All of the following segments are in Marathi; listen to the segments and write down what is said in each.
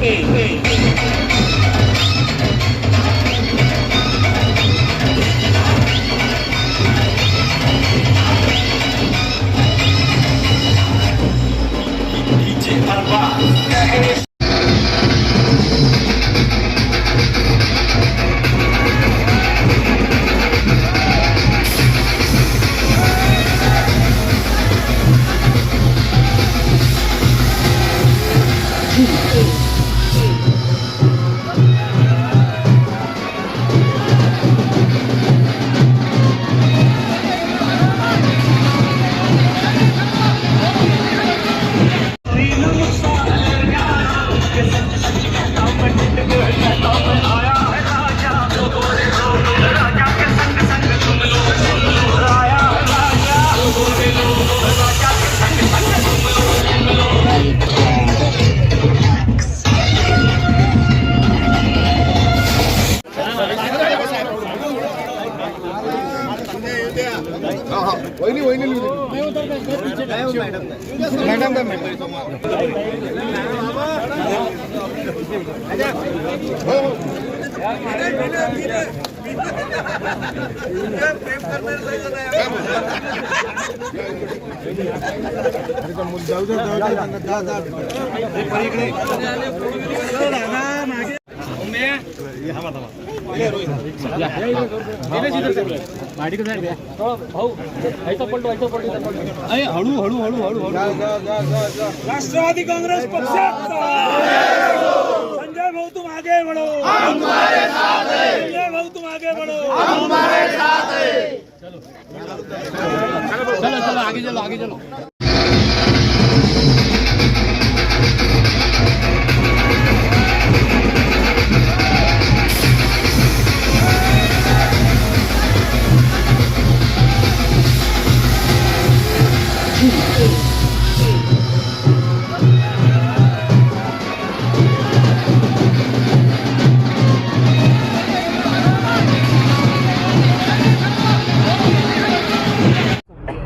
嗯嗯。मॅडम जाऊ दे जाऊ दे. जा जा हळू हळू हळू हळू जा जा जा जा जा राष्ट्रवादी कांग्रेस पक्षाचा संजय भाऊ तुम आगे बढ़ो चलो चलो चलो आगे चलो आगे चलो.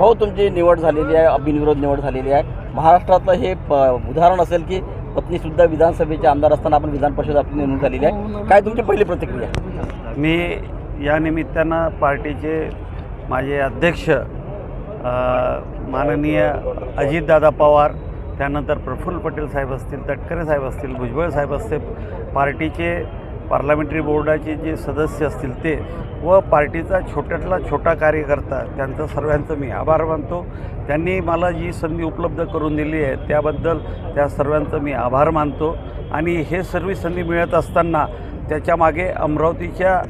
भाऊ तुमची निवड झालेली आहे बिनविरोध निवड झालेली आहे. महाराष्ट्रातलं हे प- उदाहरण असेल की पत्नीसुद्धा विधानसभेचे आमदार असताना आपण विधान परिषद आपली नेमणूक झालेली आहे. काय तुमची पहिली प्रतिक्रिया? मी या निमित्तानं पार्टीचे माझे अध्यक्ष माननीय अजितदादा पवार त्यानंतर प्रफुल्ल पटेल साहेब असतील तटकरे साहेब असतील भुजबळ साहेब असतील पार्टीचे पार्लमेंटरी बोर्डाचे जे सदस्य असतील ते व पार्टीचा छोट्यातला छोटा कार्यकर्ता त्यांचं सर्वांचं मी आभार मानतो. त्यांनी मला जी संधी उपलब्ध करून दिली आहे त्याबद्दल त्या सर्वांचं मी आभार मानतो. आणि हे सर्व संधी मिळत असताना त्याच्यामागे अमरावतीच्या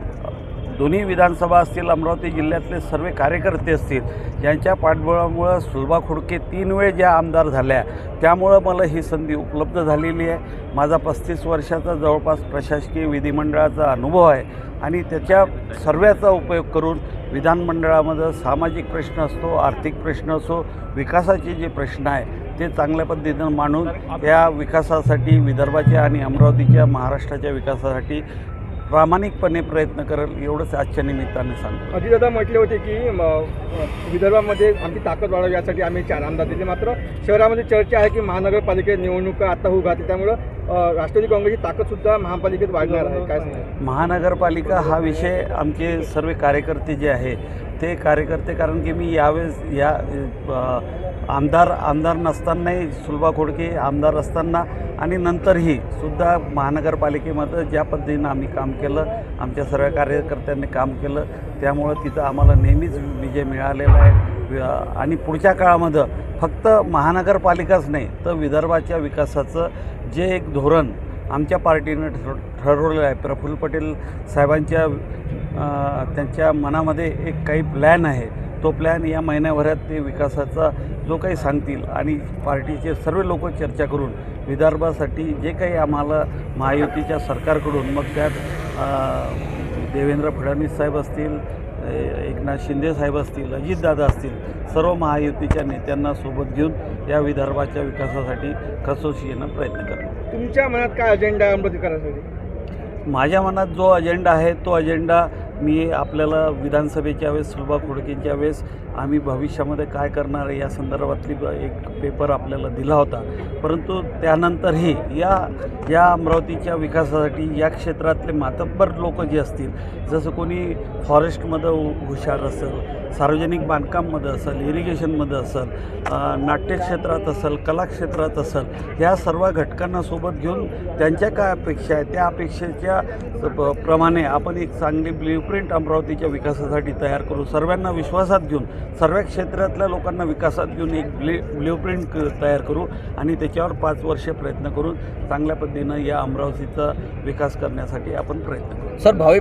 दोन्ही विधानसभा असतील अमरावती जिल्ह्यातले सर्व कार्यकर्ते असतील यांच्या पाठबळामुळं सुलभा खोडके तीन वेळ ज्या आमदार झाल्या त्यामुळं मला ही संधी उपलब्ध झालेली आहे. माझा पस्तीस वर्षाचा जवळपास प्रशासकीय विधिमंडळाचा अनुभव आहे आणि त्याच्या सर्व्याचा उपयोग करून विधानमंडळामध्ये सामाजिक प्रश्न असतो आर्थिक प्रश्न असो विकासाचे जे प्रश्न आहे ते चांगल्या पद्धतीनं मांडून या विकासासाठी विदर्भाच्या आणि अमरावतीच्या महाराष्ट्राच्या विकासासाठी प्रामाणिकपणे प्रयत्न करेल एवढंच आजच्या निमित्ताने सांगतो. अजितदादा म्हटले होते की विदर्भामध्ये आमची ताकद वाढावी यासाठी आम्ही चार आमदार दिले. मात्र शहरामध्ये चर्चा आहे की महानगरपालिकेत निवडणुका आता होऊ घातली. त्यामुळं राष्ट्रवादी काँग्रेसची ताकदसुद्धा महापालिकेत वाढणार आहे. काय महानगरपालिका हा विषय आमचे सर्व कार्यकर्ते जे आहे ते कार्यकर्ते कारण की मी यावेळेस या आमदार आमदार नसतानाही सुलभा खोडके आमदार असताना आणि नंतरही सुद्धा महानगरपालिकेमध्ये ज्या पद्धतीनं आम्ही काम केलं आमच्या सर्व कार्यकर्त्यांनी काम केलं त्यामुळं तिथं आम्हाला नेहमीच विजय मिळालेला आहे. आणि पुढच्या काळामध्ये फक्त महानगरपालिकाच नाही तर विदर्भाच्या विकासाचं जे एक धोरण आमच्या पार्टीनं ठरवलेलं आहे. प्रफुल्ल पटेल साहेबांच्या त्यांच्या मनामध्ये एक काही प्लॅन आहे. तो प्लॅन या महिन्याभरात ते विकासाचा जो काही सांगतील आणि पार्टीचे सर्व लोक चर्चा करून विदर्भासाठी जे काही आम्हाला महायुतीच्या सरकारकडून मग त्यात देवेंद्र फडणवीस साहेब असतील एकनाथ शिंदे साहेब असतील अजितदादा असतील सर्व महायुतीच्या नेत्यांना सोबत घेऊन या विदर्भाच्या विकासासाठी कसोशीनं प्रयत्न करणार. तुमच्या मनात काय अजेंडा आहे अंमलीकरणासाठी माझ्या मनात जो अजेंडा आहे तो अजेंडा मी आपल्याला विधानसभेच्या वेळेस सुलभा खोडकेंच्या वेळेस आम्ही भविष्यामध्ये काय करणार आहे या संदर्भातली एक पेपर आपल्याला दिला होता. परंतु त्यानंतरही या या अमरावतीच्या विकासासाठी या क्षेत्रातले मातब्बर लोक जे असतील जसं कोणी फॉरेस्टमध्ये हुशार असेल सार्वजनिक बांधकाममध्ये असेल इरिगेशनमध्ये असेल नाट्यक्षेत्रात असेल कलाक्षेत्रात असेल ह्या सर्व घटकांना सोबत घेऊन त्यांच्या काय अपेक्षा आहे त्या अपेक्षेच्या प- प्रमाणे आपण एक चांगली ब्ल्यूप्रिंट अमरावतीच्या विकासासाठी तयार करू सर्वांना विश्वासात घेऊन सर्व क्षेत्रातल्या लोकांना विकासात घेऊन एक ब्ल्यू ब्ल्यूप्रिंट क- तयार करू आणि त्याच्यावर पाच वर्ष प्रयत्न करून चांगल्या पद्धतीनं या अमरावतीचा विकास करण्यासाठी आपण प्रयत्न करू. सर भावी